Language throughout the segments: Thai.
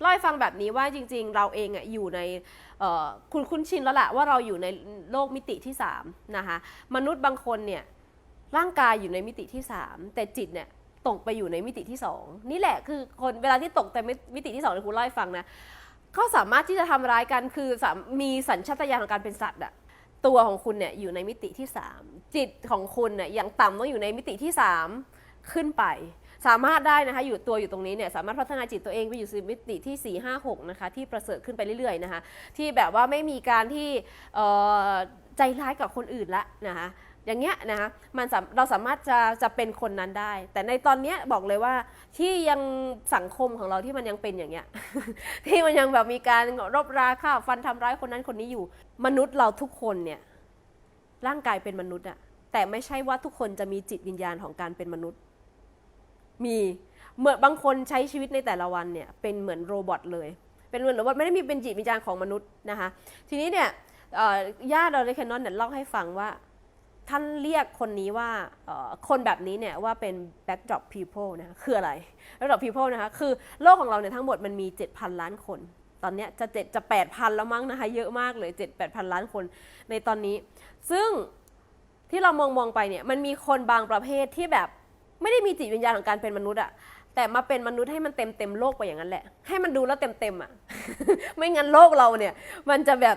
เล่าให้ฟังแบบนี้ว่าจริง ๆ เราเองอะอยู่ในคุณคุ้นชินแล้วแหละว่าเราอยู่ในโลกมิติที่3นะคะมนุษย์บางคนเนี่ยร่างกายอยู่ในมิติที่ 3 แต่จิตเนี่ยตกไปอยู่ในมิติที่ 2 นี่แหละคือคนเวลาที่ตกแต่มิติที่2เนี่ยคุณเล่าให้ฟังนะก็สามารถที่จะทำร้ายกันคือมมีสัญชาตญาณของการเป็นสัตว์อะตัวของคุณเนี่ยอยู่ในมิติที่ 3 จิตของคุณเนี่ยอย่างต่ำต้องอยู่ในมิติที่ 3 ขึ้นไป สามารถได้นะคะอยู่ตัวอยู่ตรงนี้เนี่ยสามารถพัฒนาจิตตัวเองไปอยู่สู่มิติที่ 4 5 6 นะคะที่ประเสริฐขึ้นไปเรื่อยๆนะคะที่แบบว่าไม่มีการที่ใจร้ายกับคนอื่นละนะคะอย่างเงี้ยนะคะมันเราสามารถจะจะเป็นคนนั้นได้ แต่ในตอนเนี้ยบอกเลยว่าที่ยังสังคมของเราที่มันยังเป็นอย่างเงี้ยที่มันยังแบบมีการรบราฆ่าฟันทำร้ายคนนั้นคนนี้อยู่ มนุษย์เราทุกคนเนี่ยร่างกายเป็นมนุษย์อะแต่ไม่ใช่ว่าทุกคนจะมีจิตวิญญาณของการเป็นมนุษย์ มีเหมือนบางคนใช้ชีวิตในแต่ละวันเนี่ยเป็นเหมือนโรบอทเลย เป็นเหมือนโรบอทไม่ได้มีเป็นจิตวิญญาณของมนุษย์นะคะทีนี้เนี่ยญาติเราในแคนนอนเนี่ยเล่าให้ฟังว่าท่านเรียกคนนี้ว่าคนแบบนี้เนี่ยว่าเป็น backdrop people นะคืออะไร backdrop people นะคะคือโลกของเราเนี่ยทั้งหมดมันมี 7,000 ล้านคน ตอนนี้จะเจ็ดจะ8,000แล้วมั้งนะคะเยอะมากเลย7 8,000ล้านคนในตอนนี้ ซึ่งที่เรามองมองไปเนี่ยมันมีคนบางประเภทที่แบบ ไม่ได้มีจิตวิญญาณของการเป็นมนุษย์อะแต่มาเป็นมนุษย์ให้มันเต็มเต็มโลกไปอย่างนั้นแหละ ให้มันดูแล้วเต็มเต็มอะไม่งั้นโลกเราเนี่ย มันจะแบบ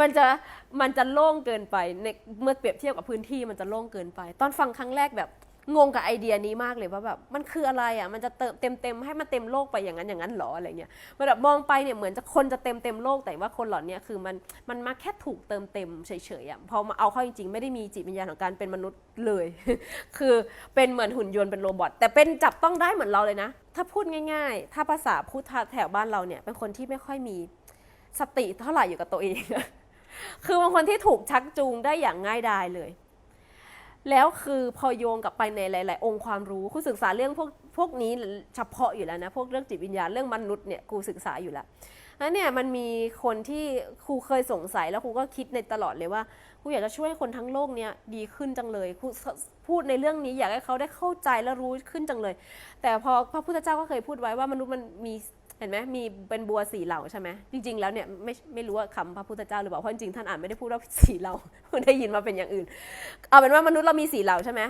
มันจะมันจะโล่งเกินไปในเมื่อเปรียบเทียบกับพื้นที่มันจะโล่งเกินไป ตอนฟังครั้งแรกแบบ งงกับไอเดียนี้มากเลยว่าแบบมันคืออะไรอะมันจะเติมเต็มเต็มให้มันเต็มโลกไปอย่างนั้นอย่างนั้นหรออะไรเงี้ยมันแบบมองไปเนี่ยเหมือนจะคนจะเต็มเต็มโลกแต่ว่าคนเหล่านี้คือมันมันมาแค่ถูกเติมเต็มเฉยๆอะพอมาเอาเข้าจริงๆ ไม่ได้มีจิตวิญญาณของการเป็นมนุษย์เลย คือเป็นเหมือนหุ่นยนต์เป็นโรบอทแต่เป็นจับต้องได้เหมือนเราเลยนะ ถ้าพูดง่าย ๆ ถ้าภาษาพูดแถวบ้านเราเนี่ยเป็นคนที่ไม่ค่อยมีสติเท่าไหร่อยู่กับตัวเองคือบางคนที่ถูกชักจูงได้อย่างง่ายดายเลย แล้วคือพอโยงกลับไปในหลาย ๆ องค์ความรู้ครูศึกษาเรื่องพวกพวกนี้เฉพาะอยู่แล้วนะพวกเรื่องจิตวิญญาณเรื่องมนุษย์เนี่ยครูศึกษาอยู่แล้วแล้วเนี่ยมันมีคนที่ครูเคยสงสัยแล้วครูก็คิดในตลอดเลยว่าครูอยากจะช่วยคนทั้งโลกเนี้ยดีขึ้นจังเลยครูพูดในเรื่องนี้อยากให้เขาได้เข้าใจและรู้ขึ้นจังเลย แต่พอพระพุทธเจ้าก็เคยพูดไว้ว่ามนุษย์มันมี เห็นไหมมีเป็นบัวสีเหล่าใช่ไหมจริง ๆ แล้วเนี่ยไม่ไม่รู้ว่าคำพระพุทธเจ้าหรือเปล่าเพราะจริงๆท่านอ่านไม่ได้พูดว่าสีเหล่าได้ยินมาเป็นอย่างอื่น เอาเป็นว่ามนุษย์เรามีสีเหล่าใช่ไหม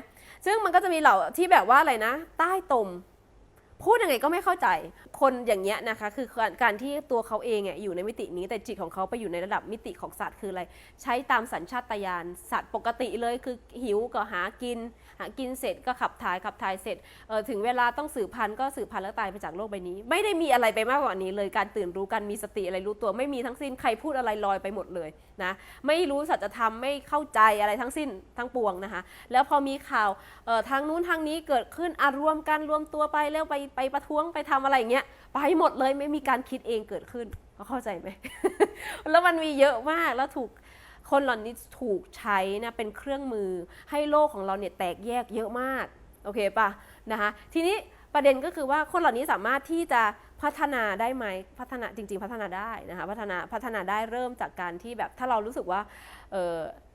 ซึ่งมันก็จะมีเหล่าที่แบบว่าอะไรนะ ใต้ตม พูดยังไงก็ไม่เข้าใจคนอย่างเงี้ยนะคะ คือการการที่ตัวเขาเองอะอยู่ในมิตินี้แต่จิตของเขาไปอยู่ในระดับมิติของสัตว์คืออะไร ใช้ตามสัญชาตญาณสัตว์ปกติเลยคือหิวก็หากิน หากินเสร็จก็ขับถ่ายขับถ่ายเสร็จถึงเวลาต้องสืบพันธุ์ก็สืบพันธุ์แล้วตายไปจากโลกใบนี้ ไม่ได้มีอะไรไปมากกว่านี้เลยการตื่นรู้การมีสติอะไรรู้ตัวไม่มีทั้งสิ้นใครพูดอะไรลอยไปหมดเลยนะไม่รู้สัจธรรมไม่เข้าใจอะไรทั้งสิ้นทั้งปวงนะคะ แล้วพอมีข่าวทางนู้นทางนี้เกิดขึ้นอารวมกันรวมตัวไปแล้วไปไปประท้วงไปทำอะไรอย่างเงี้ยไปหมดเลยไม่มีการคิดเองเกิดขึ้นเข้าใจไหม แล้วมันมีเยอะมากแล้วถูก คนเหล่านี้ถูกใช้นะเป็นเครื่องมือให้โลกของเราเนี่ยแตกแยกเยอะมากโอเคปะนะคะทีนี้ประเด็นก็คือว่าคนเหล่านี้สามารถที่จะพัฒนาได้ไหมพัฒนาจริง ๆ พัฒนาได้นะคะพัฒนาพัฒนาได้เริ่มจากการที่แบบถ้าเรารู้สึกว่า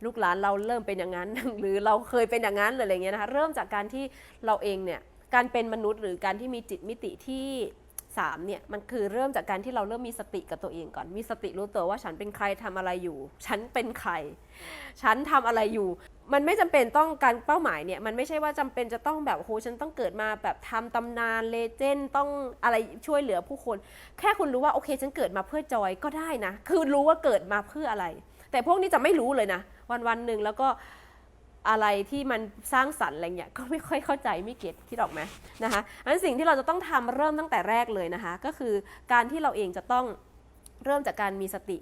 ลูกหลานเราเริ่มเป็นอย่างนั้น หรือเราเคยเป็นอย่างนั้นหรืออะไรเงี้ยนะคะเริ่มจากการที่เราเองเนี่ยการเป็นมนุษย์หรือการที่มีจิตมิติที่ สามเนี่ยมันคือเริ่มจากการที่เราเริ่มมีสติกับตัวเองก่อน มีสติรู้ตัวว่าฉันเป็นใครทำอะไรอยู่ ฉันเป็นใคร ฉันทำอะไรอยู่ มันไม่จำเป็นต้องการเป้าหมายเนี่ยมันไม่ใช่ว่าจำเป็นจะต้องแบบโอ้โหฉันต้องเกิดมาแบบทำตำนานเลเจนด์ต้องอะไรช่วยเหลือผู้คน แค่คุณรู้ว่าโอเคฉันเกิดมาเพื่อจอยก็ได้นะ คือรู้ว่าเกิดมาเพื่ออะไร แต่พวกนี้จะไม่รู้เลยนะ วันวันหนึ่งแล้วก็ อะไรที่มันสร้างสรรค์อะไรเงี้ยก็ไม่ค่อยเข้าใจไม่เก็ตคิดออกไหมนะคะอันสิ่งที่เราจะต้องทำเริ่มตั้งแต่แรกเลยนะคะ ก็คือการที่เราเองจะต้องเริ่มจากการมีสติ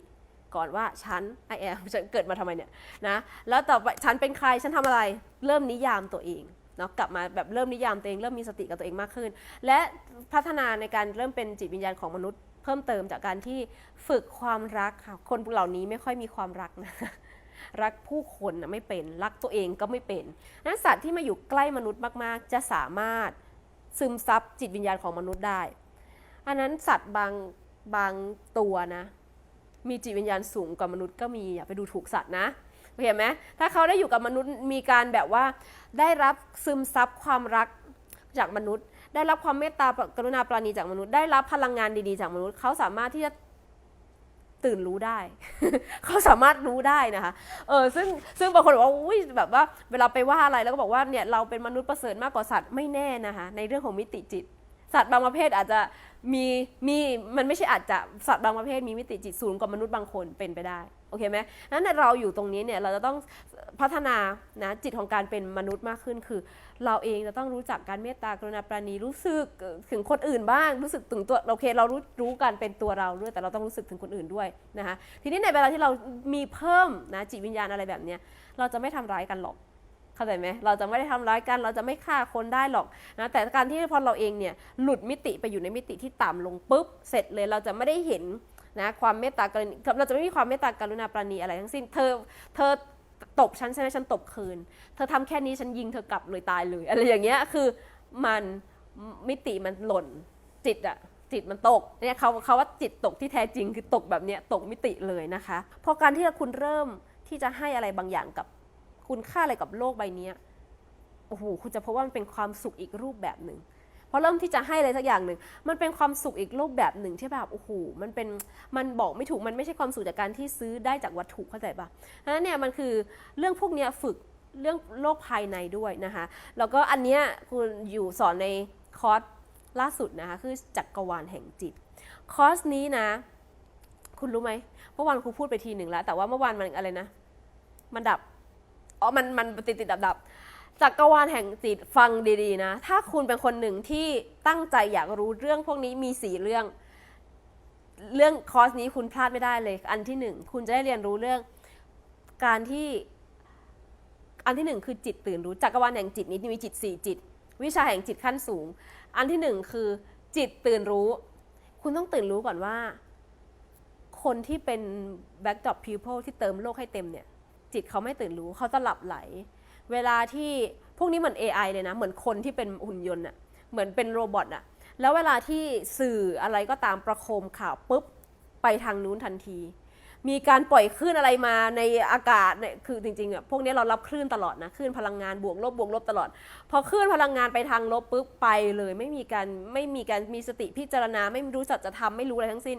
ก่อนว่าฉันไอแอมฉันเกิดมาทำไมเนี่ยนะแล้วต่อไปฉันเป็นใครฉันทำอะไรเริ่มนิยามตัวเองเนาะกลับมาแบบเริ่มนิยามตัวเองเริ่มมีสติกับตัวเองมากขึ้น และพัฒนาในการเริ่มเป็นจิตวิญญาณของมนุษย์ เพิ่มเติมจากการที่ฝึกความรักค่ะคนเหล่านี้ไม่ค่อยมีความรักนะ รักผู้คนไม่เป็น รักตัวเองก็ไม่เป็นนั้นสัตว์ที่มาอยู่ใกล้มนุษย์มากๆ จะสามารถซึมซับจิตวิญญาณของมนุษย์ได้ อันนั้นสัตว์บางบางตัวนะ มีจิตวิญญาณสูงกว่ามนุษย์ก็มีอย่าไปดูถูกสัตว์นะโอเคไหมถ้าเขาได้อยู่กับมนุษย์มีการแบบว่าได้รับซึมซับความรักจากมนุษย์ ได้รับความเมตตากรุณาปราณีจากมนุษย์ ได้รับพลังงานดีๆจากมนุษย์ เขาสามารถที่จะ ตื่นรู้ได้ เขาสามารถรู้ได้นะคะ เออซึ่งซึ่งบางคนบอกว่าอุ้ยแบบว่าเวลาไปว่าอะไรแล้วก็บอกว่าเนี่ยเราเป็นมนุษย์ประเสริฐมากกว่าสัตว์ไม่แน่นะคะ ในเรื่องของมิติจิต สัตว์บางประเภทอาจจะมีมีมันไม่ใช่อาจจะสัตว์บางประเภทมีมิติจิตสูงกว่ามนุษย์บางคนเป็นไปได้ โอเคไหมนั้นเนเราอยู่ตรงนี้เนี่ยเราจะต้องพัฒนานะจิตของการเป็นมนุษย์มากขึ้น คือ เราเองจะต้องรู้จักการเมตตากรุณาปราณีรู้สึกถึงคนอื่นบ้างรู้สึกถึงตัวโอเค เรารู้รู้การเป็นตัวเราด้วยแต่เราต้องรู้สึกถึงคนอื่นด้วยนะคะทีนี้ในเวลาที่เรามีเพิ่มนะจิตวิญญาณอะไรแบบเนี้ยเราจะไม่ทำร้ายกันหรอกเข้าใจไหมเราจะไม่ได้ทำร้ายกัน เราจะไม่ฆ่าคนได้หรอกนะแต่การที่พอเราเองเนี่ยหลุดมิติไปอยู่ในมิติที่ต่ำลงปุ๊บเสร็จเลยเราจะไม่ได้เห็น นะความเมตตากรุณาเราจะไม่มีความเมตตากรุณาปราณีอะไรทั้งสิ้น เธอเธอตบฉันใช่ไหมฉันตบคืน เธอทำแค่นี้ฉันยิงเธอกลับเลยตายเลย อะไรอย่างเงี้ยคือมันมิติมันหล่นจิตอะจิตมันตกเนี่ยเขาเขาว่าจิตตกที่แท้จริงคือตกแบบเนี้ยตกมิติเลยนะคะพอการที่คุณเริ่มที่จะให้อะไรบางอย่างกับคุณค่าอะไรกับโลกใบนี้โอ้โหคุณจะพบว่ามันเป็นความสุขอีกรูปแบบหนึ่ง พอเริ่มที่จะให้อะไรสักอย่างหนึ่งมันเป็นความสุขอีกรูปแบบหนึ่งที่แบบโอ้โหมันเป็นมันบอกไม่ถูกมันไม่ใช่ความสุขจากการที่ซื้อได้จากวัตถุเข้าใจปะเพราะฉะนั้นเนี่ยมันคือเรื่องพวกนี้ฝึกเรื่องโลกภายในด้วยนะคะ แล้วก็อันเนี้ยคุณอยู่สอนในคอร์สล่าสุดนะคะคือจักรวาลแห่งจิต คอร์สนี้นะ คุณรู้ไหมเมื่อวานครูพูดไปทีหนึ่งแล้ว แต่ว่าเมื่อวานมันอะไรนะ มันดับอ๋อมันมันติดติดดับดับ จักรวาลแห่งจิตฟังดีๆนะ ถ้าคุณเป็นคนหนึ่งที่ตั้งใจอยากรู้เรื่องพวกนี้มีสี่เรื่อง เรื่องคอร์สนี้คุณพลาดไม่ได้เลย อันที่หนึ่งคุณจะได้เรียนรู้เรื่อง การที่อันที่หนึ่งคือจิตตื่นรู้จักรวาลแห่งจิตนี้มีจิตสี่จิต วิชาแห่งจิตขั้นสูง อันที่หนึ่งคือจิตตื่นรู้ คุณต้องตื่นรู้ก่อนว่า คนที่เป็น backdrop people ที่เติมโลกให้เต็มเนี่ย จิตเขาไม่ตื่นรู้เขาจะหลับไหล เวลาที่พวกนี้เหมือน AI เลยนะ เหมือนคนที่เป็นหุ่นยนต์อะเหมือนเป็นโรบอทอะแล้วเวลาที่สื่ออะไรก็ตามประโคมข่าวปุ๊บไปทางนู้นทันที มีการปล่อยคลื่นอะไรมาในอากาศเนี่ยคือจริงๆอะพวกนี้เรารับคลื่นตลอดนะคลื่นพลังงานบวกลบบวกลบตลอด พอคลื่นพลังงานไปทางลบปุ๊บไปเลย ไม่มีการไม่มีการมีสติพิจารณาไม่รู้สัจธรรมไม่รู้อะไรทั้งสิ้น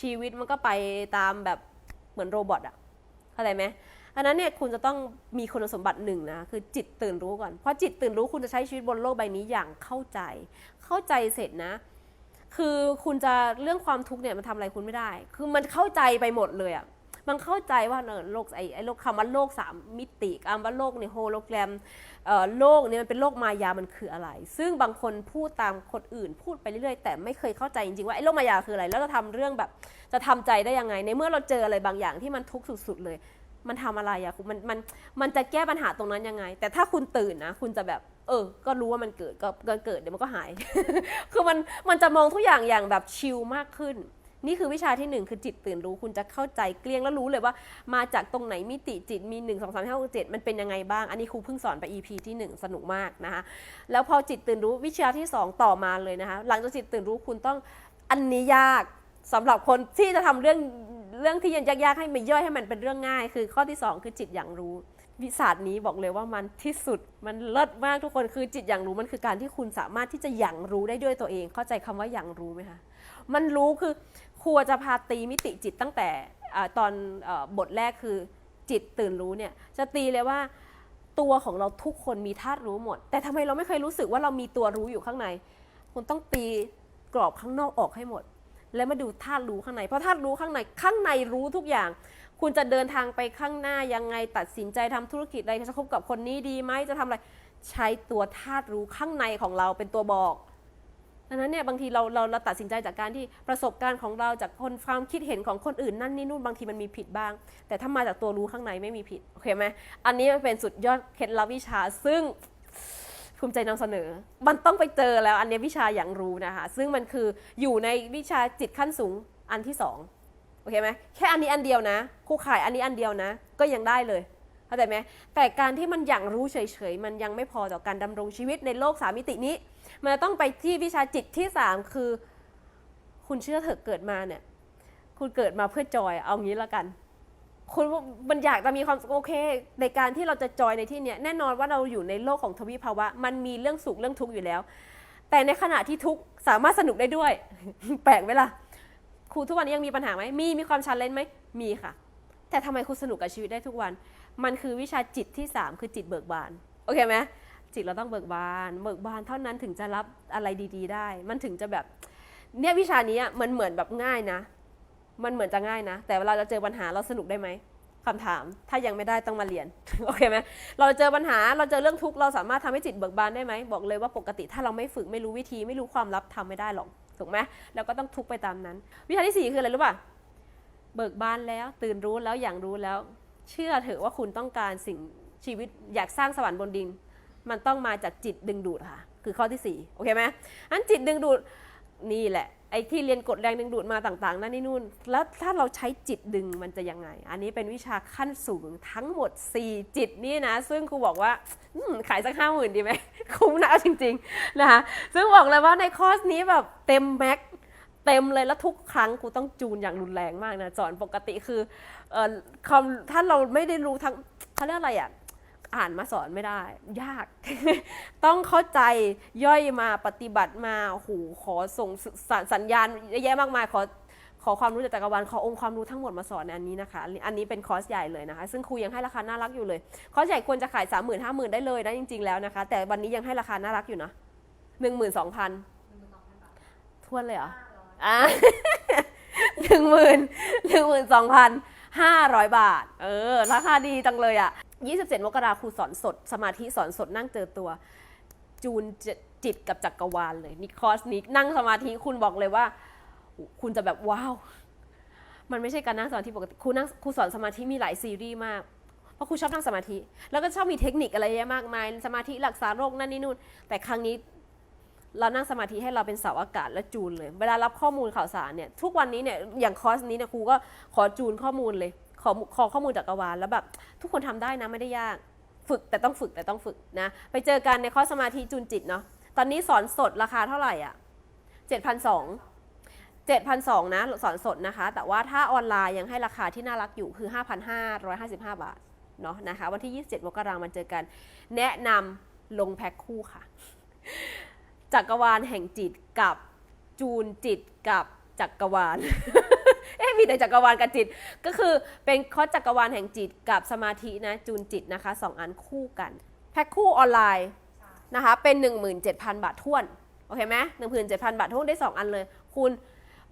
ชีวิตมันก็ไปตามแบบเหมือนโรบอทอะเข้าใจไหม อันนั้นเนี่ยคุณจะต้องมีคุณสมบัติหนึ่งนะคือจิตตื่นรู้ก่อนเพราะจิตตื่นรู้คุณจะใช้ชีวิตบนโลกใบนี้อย่างเข้าใจ เข้าใจเสร็จนะ คือคุณจะเรื่องความทุกข์เนี่ยมันทำอะไรคุณไม่ได้ คือมันเข้าใจไปหมดเลยอะมันเข้าใจว่าเนอโลกไอ้ไอ้โลกคำว่าโลกสามมิติคำว่าโลกในโฮโลแกรมเอ่อโลกเนี่ยมันเป็นโลกมายามันคืออะไร ซึ่งบางคนพูดตามคนอื่นพูดไปเรื่อยๆ แต่ไม่เคยเข้าใจจริงๆว่าไอ้โลกมายาคืออะไร แล้วจะทำเรื่องแบบจะทำใจได้ยังไง ในเมื่อเราเจออะไรบางอย่างที่มันทุกข์สุดๆเลย มันทำอะไรอะคุณมันมันมันจะแก้ปัญหาตรงนั้นยังไง แต่ถ้าคุณตื่นนะ คุณจะแบบ เออ ก็รู้ว่ามันเกิดก็ก็เกิดเดี๋ยวมันก็หาย คือมันมันจะมองทุกอย่างอย่างแบบชิลมากขึ้น นี่คือวิชาที่หนึ่งคือจิตตื่นรู้ คุณจะเข้าใจเกลี้ยงแล้วรู้เลยว่า มาจากตรงไหนมิติจิตมี 1 2 3 5 6 7 มันเป็นยังไงบ้าง อันนี้ครูเพิ่งสอนไป EP ที่ 1 สนุกมากนะคะ แล้วพอจิตตื่นรู้วิชาที่ 2 ต่อมาเลยนะคะ หลังจากจิตตื่นรู้คุณต้องอันนี้ยากสำหรับคนที่จะทำเรื่อง เรื่องที่ยังยากๆให้มันย่อยให้มันเป็นเรื่องง่าย คือข้อที่ 2 คือจิตอย่างรู้วิศาสตร์นี้บอกเลยว่ามันที่สุดมันเลิศมากทุกคนคือจิตอย่างรู้มันคือการที่คุณสามารถที่จะอย่างรู้ได้ด้วยตัวเอง เข้าใจคำว่าอย่างรู้ไหมคะมันรู้คือครัวจะพาตีมิติจิตตั้งแต่อตอนอบทแรกคือจิตตื่นรู้เนี่ยจะตีเลยว่าตัวของเราทุกคนมีธาตุรู้หมด แต่ทำไมเราไม่เคยรู้สึกว่าเรามีตัวรู้อยู่ข้างใน คุณต้องตีกรอบข้างนอกออกให้หมด แล้วมาดูธาตุรู้ข้างใน เพราะธาตุรู้ข้างในข้างในรู้ทุกอย่าง คุณจะเดินทางไปข้างหน้ายังไงตัดสินใจทำธุรกิจอะไรจะคบกับคนนี้ดีไหมจะทำอะไรใช้ตัวธาตุรู้ข้างในของเราเป็นตัวบอกดังนั้นเนี่ยบางทีเราเราเราตัดสินใจจากการที่ประสบการณ์ของเราจากคนความคิดเห็นของคนอื่นนั่นนี่นู่นบางทีมันมีผิดบ้าง แต่ถ้ามาจากตัวรู้ข้างในไม่มีผิดโอเคไหมอันนี้มันเป็นสุดยอดเคล็ดลับวิชาซึ่ง ภูมิใจนำเสนอ มันต้องไปเจอแล้วอันนี้วิชาอย่างรู้นะคะ ซึ่งมันคืออยู่ในวิชาจิตขั้นสูงอันที่สองโอเคไหมแค่อันนี้อันเดียวนะครูขายอันนี้อันเดียวนะ ก็ยังได้เลยเข้าใจไหมแต่การที่มันอย่างรู้เฉยๆ มันยังไม่พอต่อการดำรงชีวิตในโลกสามมิตินี้ มันต้องไปที่วิชาจิตที่สามคือ คุณเชื่อเถอะเกิดมาเนี่ย คุณเกิดมาเพื่อจอยเอางี้ละกัน คุณมันอยากจะมีความโอเค ในการที่เราจะจอยในที่เนี้ยแน่นอนว่าเราอยู่ในโลกของทวิภาวะ มันมีเรื่องสุขเรื่องทุกข์อยู่แล้ว แต่ในขณะที่ทุกข์สามารถสนุกได้ด้วย แปลกไหมล่ะครูทุกวันนี้ยังมีปัญหาไหมมีมีความชันเลนไหมมีค่ะ แต่ทำไมครูสนุกกับชีวิตได้ทุกวัน มันคือวิชาจิตที่ 3 คือจิตเบิกบานโอเคไหมจิตเราต้องเบิกบาน เบิกบานเท่านั้นถึงจะรับอะไรดี ๆ ได้ มันถึงจะแบบเนี่ยวิชานี้อะมันเหมือนแบบง่ายนะ มันเหมือนจะง่ายนะ แต่เวลาเราเจอปัญหาเราสนุกได้ไหมคำถาม ถ้ายังไม่ได้ต้องมาเรียน โอเคไหมเราเจอปัญหา เราเจอเรื่องทุกข์ เราสามารถทำให้จิตเบิกบานได้ไหม บอกเลยว่าปกติถ้าเราไม่ฝึกไม่รู้วิธีไม่รู้ความลับทำไม่ได้หรอก ถูกไหมแล้วก็ต้องทุกข์ไปตามนั้น วิชาที่สี่คืออะไรรู้ป่ะ เบิกบานแล้ว ตื่นรู้แล้ว อย่างรู้แล้ว เชื่อเถอะว่าคุณต้องการสิ่งชีวิตอยากสร้างสวรรค์บนดิน มันต้องมาจากจิตดึงดูดค่ะ คือข้อที่สี่โอเคไหมอันจิตดึงดูดนี่แหละ ไอ้ที่เรียนกฎแรงดึงดูดมาต่างๆนั่นนี่นู่น แล้วถ้าเราใช้จิตดึงมันจะยังไง อันนี้เป็นวิชาขั้นสูงทั้งหมด 4 จิตนี่นะ ซึ่งครูบอกว่าขายสักห้าหมื่นดีไหม คุ้มนะจริงๆนะคะซึ่งบอกเลยว่าในคอร์สนี้แบบเต็มแม็กเต็มเลยแล้วทุกครั้งกูต้องจูนอย่างรุนแรงมากนะสอนปกติคือเออถ้าเราไม่ได้รู้ทั้งเขาเรียกอะไรอะ อ่านมาสอนไม่ได้ ยาก ต้องเข้าใจย่อยมาปฏิบัติมาโอ้โหขอส่งสสสัญญาณเยอะแยะมากมายขอขอความรู้จากจักรวาลขอองค์ความรู้ทั้งหมดมาสอนในอันนี้นะคะ อันนี้อันนี้เป็นคอร์สใหญ่เลยนะคะ ซึ่งครูยังให้ราคาน่ารักอยู่เลย คอร์สใหญ่ควรจะขาย3 0 0 0 0 5 0,000ได้เลยนะจริงๆแล้วนะคะ แต่วันนี้ยังให้ราคาน่ารักอยู่นะหนึ่งหมื่นสองพันทวนเลยเหรออ่าหนึ่งหมื่นหนึ่งหมื่นสองพัน ห้าร้อยบาท เออ ราคาดีจังเลยอะ 27 มกราครูสอนสด สมาธิสอนสดนั่งเจอตัว จูนจจิตกับจักรวาลเลย นี่คอร์สนี้นั่งสมาธิคุณบอกเลยว่า คุณจะแบบว้าว มันไม่ใช่การนั่งสมาธิปกติครูนั่งครูสอนสมาธิมีหลายซีรีส์มากเพราะครูชอบนั่งสมาธิ แล้วก็ชอบมีเทคนิคอะไรเยอะมากมาย สมาธิรักษาโรคนั่นนี่นู่น แต่ครั้งนี้ เรานั่งสมาธิให้เราเป็นเสาอากาศและจูนเลย เวลารับข้อมูลข่าวสารเนี่ยทุกวันนี้เนี่ยอย่างคอร์สนี้เนี่ยครูก็ขอจูนข้อมูลเลย ขอขอข้อมูลจากกรวาลแล้วแบบทุกคนทำได้นะไม่ได้ยาก ฝึกแต่ต้องฝึกแต่ต้องฝึกนะ ไปเจอกันในคอร์สสมาธิจูนจิตเนาะตอนนี้สอนสดราคาเท่าไหร่อะเจ็ดพันสองเจ็ดพันสองนะสอนสดนะคะ แต่ว่าถ้าออนไลน์ยังให้ราคาที่น่ารักอยู่คือ 5,555 บาทเนาะนะคะ วันที่ 27 มกราคมมันเจอกัน แนะนำลงแพ็คคู่ค่ะ จักรวาลแห่งจิตกับจูนจิตกับจักรวาล เอ๊ะมีแต่จักรวาลกับจิต ก็คือเป็นคอร์สจักรวาลแห่งจิตกับสมาธินะจูนจิตนะคะสองอันคู่กัน แพ็คคู่ออนไลน์นะคะเป็น 17,000 บาทท้วน โอเคไหมหนึ่งพันเจ็ดพันบาทท้วนได้ 2 อันเลย คุณ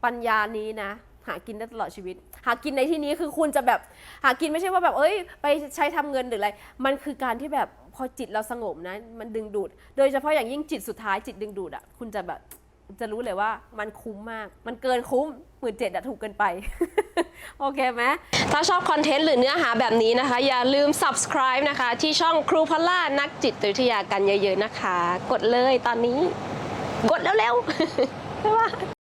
ปัญญานี้นะ หากินได้ตลอดชีวิต หากินในที่นี้คือคุณจะแบบหากินไม่ใช่ว่าแบบเอ้ย ไปใช้ทำเงินหรืออะไร มันคือการที่แบบพอจิตเราสงบนะ มันดึงดูด โดยเฉพาะอย่างยิ่งจิตสุดท้ายจิตดึงดูดอะคุณจะแบบจะรู้เลยว่ามันคุ้มมาก มันเกินคุ้มหมื่นเจ็ดอะถูกเกินไป โอเคไหมถ้าชอบคอนเทนต์หรือเนื้อหาแบบนี้นะคะ อย่าลืม subscribe นะคะ ที่ช่องครูพล่านักจิตวิทยากันเยอะๆนะคะ กดเลยตอนนี้ กดแล้วๆบ๊ายบาย